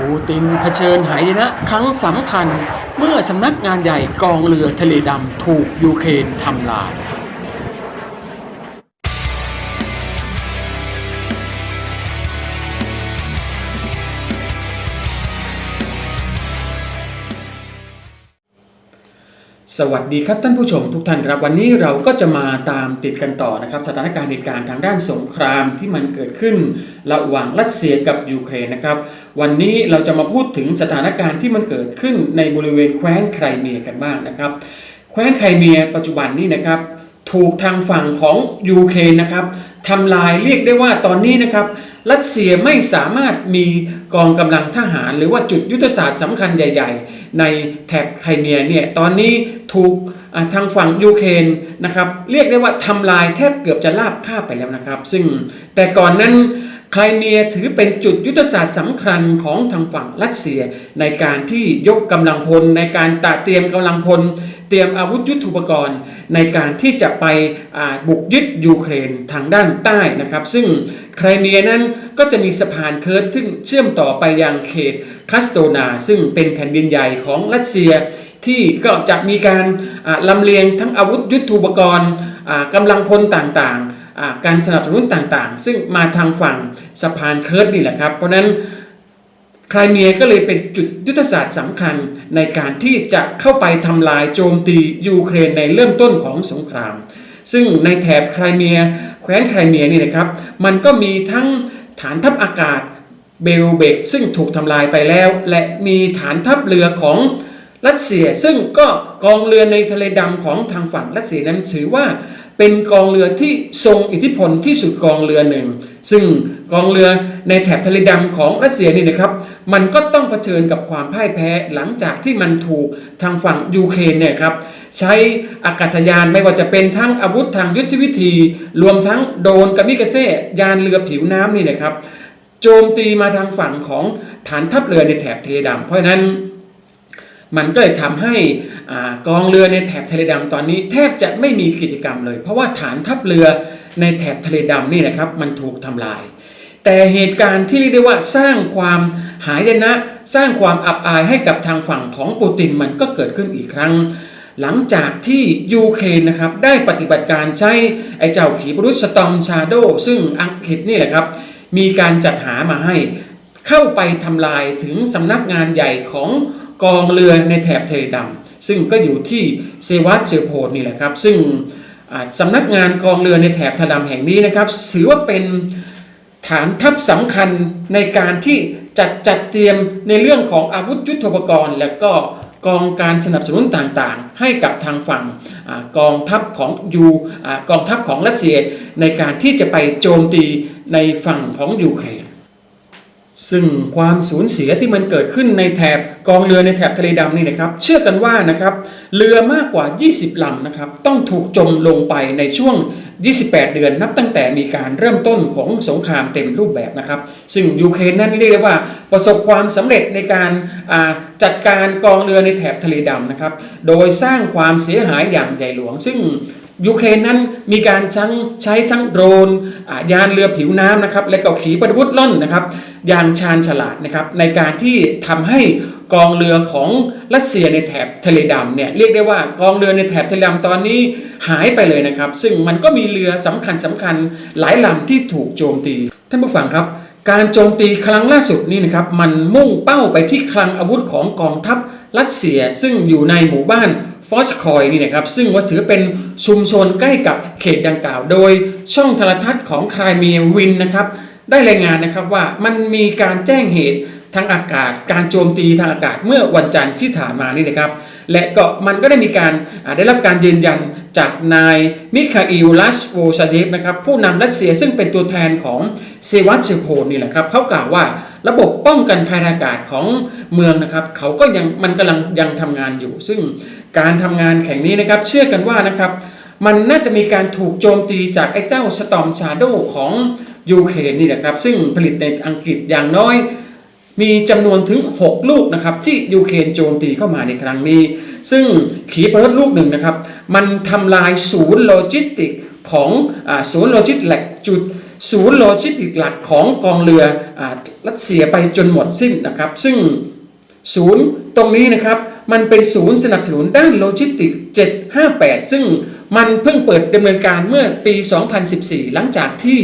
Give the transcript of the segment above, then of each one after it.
ปูตินเผชิญหายนะ ครั้งสำคัญเมื่อสำนักงานใหญ่กองเรือทะเลดำถูกยูเครนทำลาย สวัสดีครับท่านผู้ชมทุกท่านครับวันนี้เราก็จะมาตามติดกันต่อนะครับสถานการณ์เหตุการณ์ทางด้านสงครามที่มันเกิดขึ้น ระหว่างรัสเซียกับยูเครนนะครับ วันนี้เราจะมาพูดถึงสถานการณ์ที่มันเกิดขึ้นในบริเวณแคว้นไครเมียกันบ้างนะครับ แคว้นไครเมียปัจจุบันนี้นะครับ ถูกทางฝั่งของยูเครนนะครับทำลายเรียกได้ว่าตอนนี้นะครับ รัสเซียไม่สามารถมีกองกำลังทหาร หรือว่าจุดยุทธศาสตร์สำคัญใหญ่ ๆ ในแถบไครเมียเนี่ยตอนนี้ถูกทางฝั่งยูเครนนะครับ เรียกได้ว่าทำลายแทบเกือบจะลาบคาบไปแล้วนะครับ ซึ่งแต่ก่อนนั้นไครเมียถือเป็นจุดยุทธศาสตร์สำคัญของทางฝั่งรัสเซีย ในการที่ยกกำลังพลในการตัดเตรียมกำลังพล เตรียมอาวุธยุทโธปกรณ์ ในการที่จะไปบุกยึดยูเครนทางด้านใต้นะครับ ซึ่งไครเมียนั้นก็จะมีสะพานเคิร์ทซึ่งเชื่อมต่อไปยังเขตคัสโตนา ซึ่งเป็นแผ่นดินใหญ่ของรัสเซีย ที่ก็จะมีการลำเลียงทั้งอาวุธยุทโธปกรณ์กำลังพลต่างๆ การสนับสนุนต่างๆ ซึ่งมาทางฝั่งสะพานเคิร์ทนี่แหละครับ เพราะนั้น ไครเมียก็เลยเป็นจุดยุทธศาสตร์สำคัญในการที่จะเข้าไปทำลายโจมตียูเครนในเริ่มต้นของสงคราม ซึ่งในแถบไครเมีย แคว้นไครเมียนี่นะครับ มันก็มีทั้งฐานทัพอากาศเบรูเบกซึ่งถูกทำลายไปแล้ว และมีฐานทัพเรือของรัสเซีย ซึ่งก็กองเรือในทะเลดำของทางฝั่งรัสเซียนั้นถือว่าเป็นกองเรือที่ทรงอิทธิพลที่สุดกองเรือหนึ่ง ซึ่งกองเรือในแถบทะเลดำของรัสเซียนี่นะครับ มันก็ต้องเผชิญกับความพ่ายแพ้หลังจากที่มันถูกทางฝั่งยูเครนเนี่ยครับใช้อากาศยานไม่ว่าจะเป็นทั้งอาวุธทางยุทธวิธี รวมทั้งโดรนกามิกาเซ่ยานเรือผิวน้ำนี่นะครับโจมตีมาทางฝั่งของฐานทัพเรือในแถบทเลดำเพราะนั้นมันก็เลยทำให้อกองเรือในแถบทะเลดำตอนนี้ แทบจะไม่มีกิจกรรมเลย เพราะว่าฐานทัพเรือในแถบทะเลดำนี่นะครับ มันถูกทำลาย แต่เหตุการณ์ที่เรียกได้ว่าสร้างความ หายนะ สร้างความอับอายให้กับทางฝั่งของปูตินมันก็เกิดขึ้นอีกครั้ง หลังจากที่ยูเครนนะครับได้ปฏิบัติการใช้ไอ้เจ้าขีปรุสตอมชาโดซึ่งอังกฤษนี่แหละครับ มีการจัดหามาให้เข้าไปทำลายถึงสำนักงานใหญ่ของกองเรือในแถบทะเลดำซึ่งก็อยู่ที่เซวัตเซโพดนี่แหละครับ ซึ่งสำนักงานกองเรือในแถบทะเลดำแห่งนี้นะครับถือว่าเป็นฐานทัพสำคัญในการที่ จัดจัดเตรียมในเรื่องของอาวุธยุทโธปกรณ์ และก็กองการสนับสนุนต่างๆ ให้กับทางฝั่งอกองทัพของยูอกองทัพของรัสเซียในการที่จะไปโจมตีในฝั่งของยูเครนซึ่งความสูญเสียที่มันเกิดขึ้นในแถบ กองเรือในแถบทะเลดำนี่นะครับ เชื่อกันว่านะครับเรือมากกว่า 20ลำนะครับต้องถูกจมลงไปในช่วง 28 เดือนนับตั้งแต่มีการเริ่มต้นของสงครามเต็มรูปแบบนะครับ ซึ่งยูเครนนั้นเรียกว่าประสบความสำเร็จในการจัดการกองเรือในแถบทะเลดำนะครับโดยสร้างความเสียหายอย่างใหญ่หลวง ซึ่งยูเครนนั้นมีการใช้ใช้ทั้งโดรนยานเรือผิวน้ำนะครับและก็ขีปนาวุธล่อนนะครับอย่างชาญฉลาดนะครับในการที่ทำให้ กองเรือของรัสเซียในแถบทะเลดำเนี่ยเรียกได้ว่ากองเรือในแถบทะเลดำตอนนี้หายไปเลยนะครับ ซึ่งมันก็มีเรือสำคัญสำคัญหลายลำที่ถูกโจมตี ท่านผู้ฟังครับ การโจมตีครั้งล่าสุดนี่นะครับมันมุ่งเป้าไปที่คลังอาวุธของกองทัพรัสเซียซึ่งอยู่ในหมู่บ้านฟอสคอยนี่นะครับซึ่งว่าถือเป็นชุมชนใกล้กับเขตดังกล่าว โดยช่องโทรทัศน์ของครายเมียวินนะครับได้รายงานนะครับว่ามันมีการแจ้งเหตุ ทางอากาศ การโจมตีทางอากาศเมื่อวันจันทร์ที่ผ่านมานี่นะครับและก็มันก็ได้มีการได้รับการยืนยันจากนายมิคาอิลลัสโวซาเยฟนะครับผู้นำรัสเซียซึ่งเป็นตัวแทนของเซวัตเชโพนนี่แหละครับเขากล่าวว่าระบบป้องกันภัยทางอากาศของเมืองนะครับเขาก็ยังมันกำลังยังทำงานอยู่ ซึ่งการทำงานแข่งนี้นะครับเชื่อกันว่านะครับมันน่าจะมีการถูกโจมตีจากไอ้เจ้าสตอมชาโดของยูเครนนี่แหละครับซึ่งผลิตในอังกฤษอย่างน้อย มีจำนวนถึง 6 ลูกนะครับที่ยูเครนโจมตีเข้ามาในครั้งนี้ ซึ่งขีปนาวุธลูกหนึ่งนะครับ มันทำลายศูนย์โลจิสติกของอศูนย์โลจิสติกจุดศูนย์โลจิสติกหลักของกองเรืออรัสเซียไปจนหมดสิ้นนะครับ ซึ่งศูนย์ตรงนี้นะครับมันเป็นศูนย์สนับสนุนด้านโลจิสติก 758 ซึ่งมันเพิ่งเปิดดำเนินการเมื่อปี 2014 หลังจากที่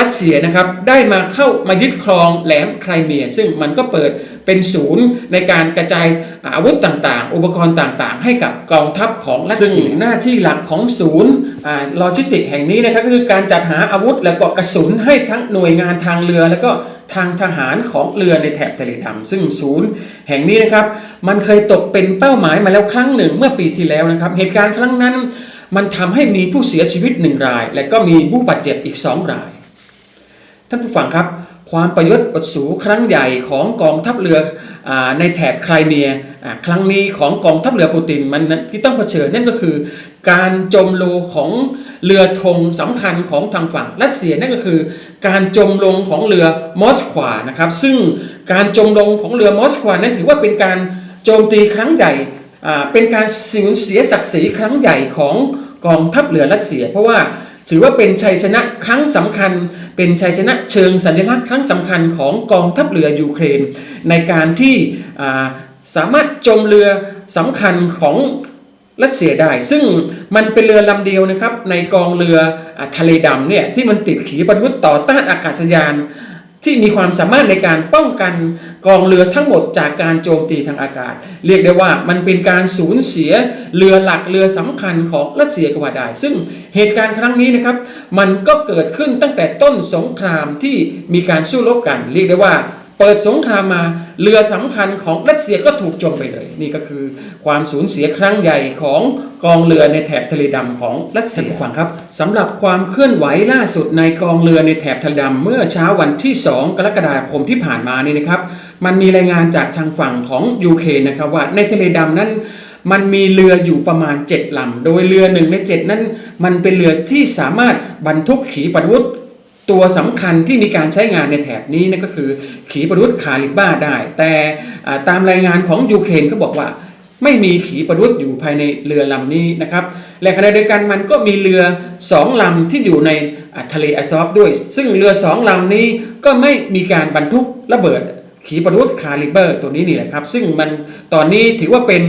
รัสเซียนะครับได้มาเข้ามายึดครองแหลมไครเมีย ซึ่งมันก็เปิดเป็นศูนย์ในการกระจายอาวุธต่างๆ อุปกรณ์ต่างๆ ให้กับกองทัพของรัสเซียหน้าที่หลักของศูนย์โลจิสติกแห่งนี้นะครับก็คือการจัดหาอาวุธและก็กระสุนให้ทั้งหน่วยงานทางเรือ แล้วก็ทางทหารของเรือในแถบทะเลดำซึ่งศูนย์แห่งนี้นะครับ มันเคยตกเป็นเป้าหมายมาแล้วครั้งหนึ่งเมื่อปีที่แล้วนะครับ เหตุการณ์ครั้งนั้น มันทำให้มีผู้เสียชีวิตหนึ่งราย และก็มีผู้บาดเจ็บอีกสองราย ท่านผู้ฟังครับ ความประยศปดสูครั้งใหญ่ของกองทัพเรืออในแถบไครเมียครั้งนี้ของกองทัพเรือปูตินมันที่ต้องเผชิญนั่นก็คือ การจมโลของเรือธงสำคัญของทางฝั่งรัสเซียนั่นก็คือ การจมลงของเรือมอสควานะครับซึ่งการจมลงของเรือมอสควานั้นถือว่าเป็นการโจมตีครั้งใหญ่เป็นการสูญเสียศักดิ์ศรีครั้งใหญ่ของกองทัพเรือรัสเซีย เพราะว่าถือว่าเป็นชัยชนะครั้งสำคัญ เป็นชัยชนะเชิงสัญลักษณ์ครั้งสำคัญของกองทัพเรือยูเครน ในการที่สามารถจมเรือสำคัญของรัสเซียได้ ซึ่งมันเป็นเรือลำเดียวนะครับในกองเรืออทะเลดำเนี่ยที่มันติดขีปนาวุธต่อต้านอากาศยาน ที่มีความสามารถในการป้องกันกองเรือทั้งหมดจากการโจมตีทางอากาศ เรียกได้ว่ามันเป็นการสูญเสียเรือหลักเรือสำคัญของรัสเซียกว่าได้ ซึ่งเหตุการณ์ครั้งนี้นะครับ มันก็เกิดขึ้นตั้งแต่ต้นสงครามที่มีการสู้รบกัน เรียกได้ว่า เปิดสงครามมาเรือสำคัญของรัสเซียก็ถูกโจมไปเลย นี่ก็คือความสูญเสียครั้งใหญ่ของกองเรือในแถบทะเลดำของรัสเซียฟังครับสำหรับความเคลื่อนไหวล่าสุดในกองเรือในแถบทะเลดำเมื่อเช้าวันที่ 2 กรกฎาคมที่ผ่านมานี่นะครับ มันมีรายงานจากทางฝั่งของยูเครนนะครับว่าในทะเลดำนั้นมันมีเรืออยู่ประมาณ 7 ลำ โดยเรือหนึ่งใน 7 นั้น มันเป็นเรือที่สามารถบรรทุกขีปนาวุธ ตัวสำคัญที่มีการใช้งานในแถบนี้นั่นก็คือ ขีปนาวุธคาลิบ้าได้ แต่ตามรายงานของยูเครนเขาบอกว่า ไม่มีขีปนาวุธอยู่ภายในเรือลำนี้นะครับและขณะเดียวกันมันก็มีเรือสองลำที่อยู่ในทะเลอาซอฟด้วย ซึ่งเรือสองลำนี้ก็ไม่มีการบรรทุกระเบิดขีปนาวุธคาลิเบอร์ตัวนี้นี่แหละครับ ซึ่งมันตอนนี้ถือว่าเป็น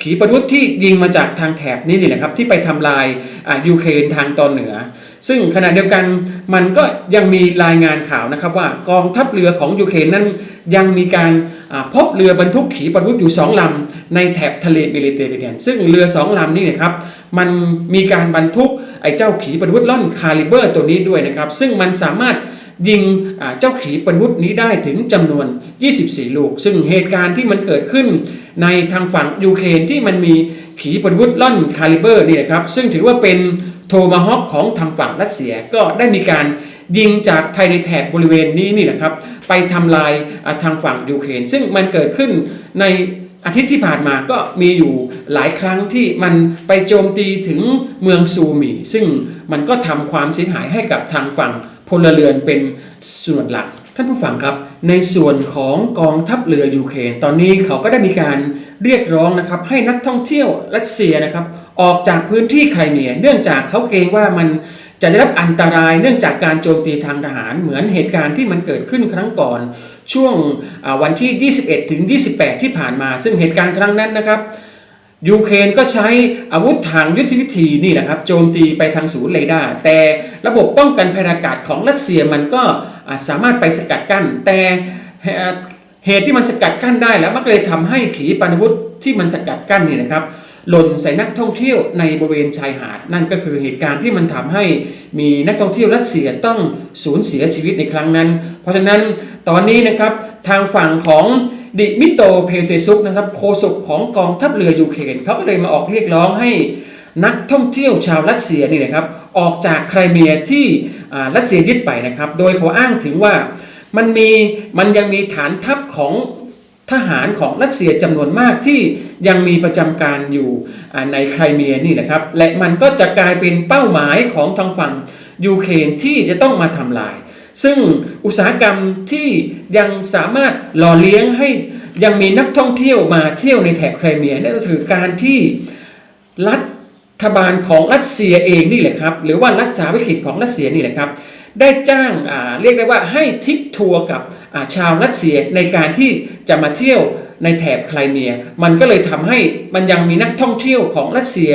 ขีปนาวุธที่ยิงมาจากทางแถบนี้นี่แหละครับที่ไปทำลายยูเครนทางตอนเหนือ ซึ่งขณะเดียวกันมันก็ยังมีรายงานข่าวนะครับว่ากองทัพเรือของยูเครนนั้นยังมีการพบเรือบรรทุกขีปนาวุธอยู่สองลำ ในแถบทะเลเมดิเตอร์เรเนียน ซึ่งเรือสองลำนี้นะครับมันมีการบรรทุกไอ้เจ้าขีปนาวุธล่อนคาลิเบอร์ตัวนี้ด้วยนะครับ ซึ่งมันสามารถ ยิงเจ้าขีปนวุธนี้ได้ถึงจำนวน 24 ลูก ซึ่งเหตุการณ์ที่มันเกิดขึ้นในทางฝั่งยูเครนที่มันมีขีปนวุธล่อนคาลิเบอร์นี่นะครับ ซึ่งถือว่าเป็นโทมาฮอคของทางฝั่งรัสเซียก็ได้มีการยิงจากภายในแถบบริเวณนี้นี่แหละครับ ไปทำลายทางฝั่งยูเครนซึ่งมันเกิดขึ้นในอาทิตย์ที่ผ่านมาก็มีอยู่หลายครั้งที่มันไปโจมตีถึงเมืองซูมี ซึ่งมันก็ทำความเสียหายให้กับทางฝั่ง พลเรือนเป็นส่วนหลัก ท่านผู้ฟังครับ ในส่วนของกองทัพเรือยูเครนตอนนี้เขาก็ได้มีการเรียกร้องนะครับให้นักท่องเที่ยวรัสเซียนะครับออกจากพื้นที่ไครเมีย เนื่องจากเขาเกรงว่ามันจะได้รับอันตรายเนื่องจากการโจมตีทางทหาร เหมือนเหตุการณ์ที่มันเกิดขึ้นครั้งก่อน ช่วงวันที่ 21 ถึง 28 ที่ผ่านมา ซึ่งเหตุการณ์ครั้งนั้นนะครับ ยูเครนก็ใช้อาวุธทางยุทธวิธีนี่แหละครับโจมตีไปทางศูนย์เรดาร์แต่ระบบป้องกันภัยอากาศของรัสเซียมันก็สามารถไปสกัดกั้น แต่เหตุที่มันสกัดกั้นได้แล้วมันก็เลยทำให้ขีปนาวุธที่มันสกัดกั้นนี่นะครับหล่นใส่นักท่องเที่ยวในบริเวณชายหาด นั่นก็คือเหตุการณ์ที่มันทำให้มีนักท่องเที่ยวรัสเซียต้องสูญเสียชีวิตในครั้งนั้น เพราะฉะนั้นตอนนี้นะครับทางฝั่งของ ดิมิโตเพเตซุกนะครับโฆษกของกองทัพเรือยูเครนเขาก็เลยมาออกเรียกร้องให้นักท่องเที่ยวชาวรัสเซียนี่นะครับออกจากไครเมียที่รัสเซียยึดไปนะครับ โดยเขาอ้างถึงว่ามันมีมันยังมีฐานทัพของทหารของรัสเซียจำนวนมากที่ยังมีประจำการอยู่ในไครเมียนี่แหละครับ และมันก็จะกลายเป็นเป้าหมายของทางฝั่งยูเครนที่จะต้องมาทำลาย ซึ่งอุตสาหกรรมที่ยังสามารถหล่อเลี้ยงให้ยังมีนักท่องเที่ยวมาเที่ยวในแถบไครเมียนั่นก็คือการที่รัฐบาลของรัสเซียเองนี่แหละครับ หรือว่ารัฐสาวิกิจของรัสเซียนี่แหละครับ ได้จ้างอ่าเรียกได้ว่าให้ทิปทัวร์กับาชาวรัสเซียในการที่จะมาเที่ยวในแถบไครเมีย มันก็เลยทำให้มันยังมีนักท่องเที่ยวของรัสเซีย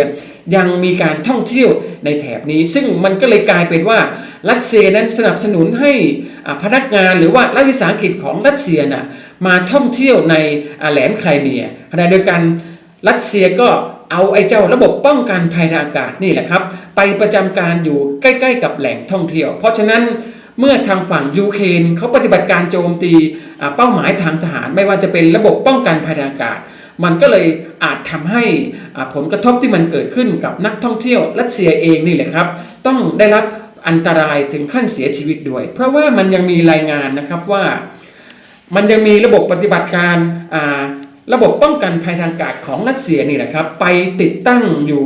ยังมีการท่องเที่ยวในแถบนี้ ซึ่งมันก็เลยกลายเป็นว่ารัสเซียนั้นสนับสนุนให้พนักงานหรือว่ารัฐวิสาหกิจของรัสเซียน่ะมาท่องเที่ยวในแหลมไครเมียขณะเดียวกันรัสเซียก็เอาไอ้เจ้าระบบป้องกันภัยทางอากาศนี่แหละครับ ไปประจำการอยู่ใกล้ๆกับแหล่งท่องเที่ยว เพราะฉะนั้นเมื่อทางฝั่งยูเครนเขาปฏิบัติการโจมตีเป้าหมายทางทหาร ไม่ว่าจะเป็นระบบป้องกันภัยทางอากาศ มันก็เลยอาจทำให้ผลกระทบที่มันเกิดขึ้นกับนักท่องเที่ยวรัสเซียเองนี่แหละครับ ต้องได้รับอันตรายถึงขั้นเสียชีวิตด้วย เพราะว่ามันยังมีรายงานนะครับว่า มันยังมีระบบปฏิบัติการระบบป้องกันภัยทางอากาศของรัสเซียนี่แหละครับ ไปติดตั้งอยู่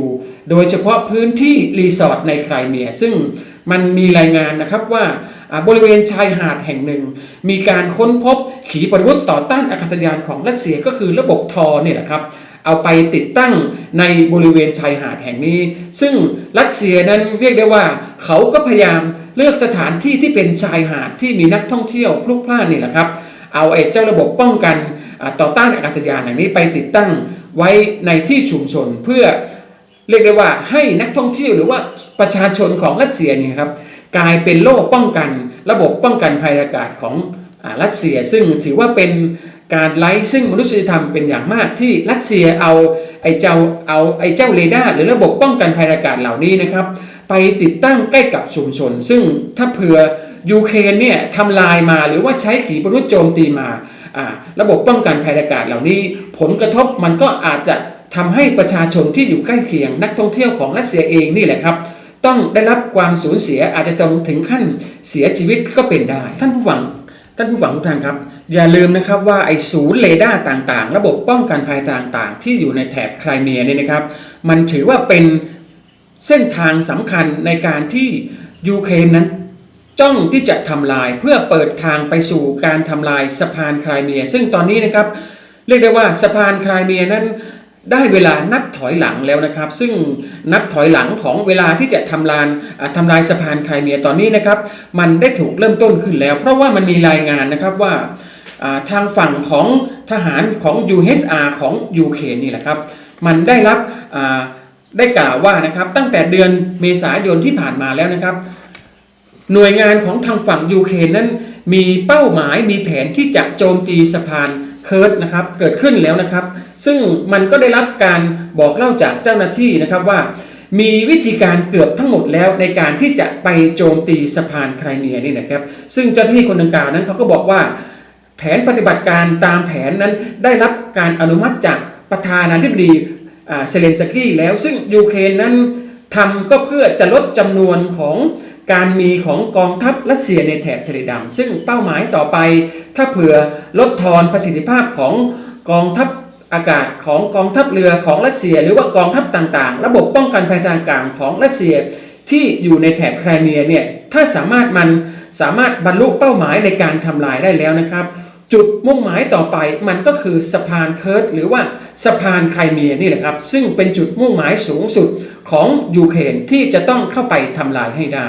โดยเฉพาะพื้นที่รีสอร์ทในไครเมีย ซึ่งมันมีรายงานนะครับว่า บริเวณชายหาดแห่งหนึ่ง มีการค้นพบขีปนาวุธต่อต้านอากาศยานของรัสเซียก็คือระบบทอเนี่ยแหละครับเอาไปติดตั้งในบริเวณชายหาดแห่งนี้ ซึ่งรัสเซียนั้นเรียกได้ว่า เขาก็พยายามเลือกสถานที่ที่เป็นชายหาดที่มีนักท่องเที่ยวพลุกพล่านนี่แหละครับ เอาไอ้เจ้าระบบป้องกันต่อต้านอากาศยานอย่างนี้ไปติดตั้งไว้ในที่ชุมชนเพื่อเรียกได้ว่าให้นักท่องเที่ยวหรือว่าประชาชนของรัสเซียเนี่ยครับ กลายเป็นโล่ป้องกัน ระบบป้องกันภัยอากาศของรัสเซีย ซึ่งถือว่าเป็นการไร้ซึ่งมนุษยธรรมเป็นอย่างมากที่รัสเซียเอาไอ้เจ้าเอาไอ้เจ้าเรดาร์หรือระบบป้องกันภัยอากาศเหล่านี้นะครับ ไปติดตั้งใกล้กับชุมชน ซึ่งถ้าเผื่อยูเครนเนี่ยทำลายมาหรือว่าใช้ขีปนาวุธโจมตีมาอ่าระบบป้องกันภัยอากาศเหล่านี้ ผลกระทบมันก็อาจจะทำให้ประชาชนที่อยู่ใกล้เคียงนักท่องเที่ยวของรัสเซียเองนี่แหละครับ ต้องได้รับความสูญเสียอาจจะต้องถึงขั้นเสียชีวิตก็เป็นได้ ท่านผู้ฟังท่านผู้ฟังทุกท่านครับ อย่าลืมนะครับว่าไอ้ศูนย์เรดาร์ต่างๆ ระบบป้องกันภัยต่างๆ ที่อยู่ในแถบไครเมียเนี่ยนะครับ มันถือว่าเป็นเส้นทางสำคัญในการที่ยูเครนนั้นจ้องที่จะทำลายเพื่อเปิดทางไปสู่การทำลายสะพานไครเมีย ซึ่งตอนนี้นะครับเรียกได้ว่าสะพานไครเมียนั้น ได้เวลานับถอยหลังแล้วนะครับ ซึ่งนับถอยหลังของเวลาที่จะทำลายทำลายสะพานไครเมียตอนนี้นะครับ มันได้ถูกเริ่มต้นขึ้นแล้ว เพราะว่ามันมีรายงานนะครับว่าทางฝั่งของทหารของ UHR ของยูเครนนี่แหละครับ มันได้รับได้กล่าวว่านะครับตั้งแต่เดือนเมษายนที่ผ่านมาแล้วนะครับ หน่วยงานของทางฝั่งยูเครนนั้นมีเป้าหมายมีแผนที่จะโจมตีสะพาน เคิร์ดนะครับเกิดขึ้นแล้วนะครับ ซึ่งมันก็ได้รับการบอกเล่าจากเจ้าหน้าที่นะครับว่า มีวิธีการเกือบทั้งหมดแล้วในการที่จะไปโจมตีสะพานไครเมียนี่นะครับ ซึ่งเจ้าหน้าที่คนดังกล่าวนั้นเขาก็บอกว่า แผนปฏิบัติการตามแผนนั้นได้รับการอนุมัติจากประธานาธิบดีเซเลนสกี้แล้วซึ่งยูเครนนั้นทำก็เพื่อจะลดจำนวนของ การมีของกองทัพรัสเซียในแถบทะเลดำซึ่งเป้าหมายต่อไป ถ้าเผื่อลดทอนประสิทธิภาพของกองทัพอากาศของกองทัพเรือของรัสเซีย หรือว่ากองทัพต่างๆ ระบบป้องกันภัยทางอากาศของรัสเซียที่อยู่ในแถบไครเมียเนี่ยถ้าสามารถมันสามารถบรรลุเป้าหมายในการทำลายได้แล้วนะครับ จุดมุ่งหมายต่อไปมันก็คือสะพานเคิร์ดหรือว่าสะพานไครเมียนี่แหละครับ ซึ่งเป็นจุดมุ่งหมายสูงสุดของยูเครนที่จะต้องเข้าไปทำลายให้ได้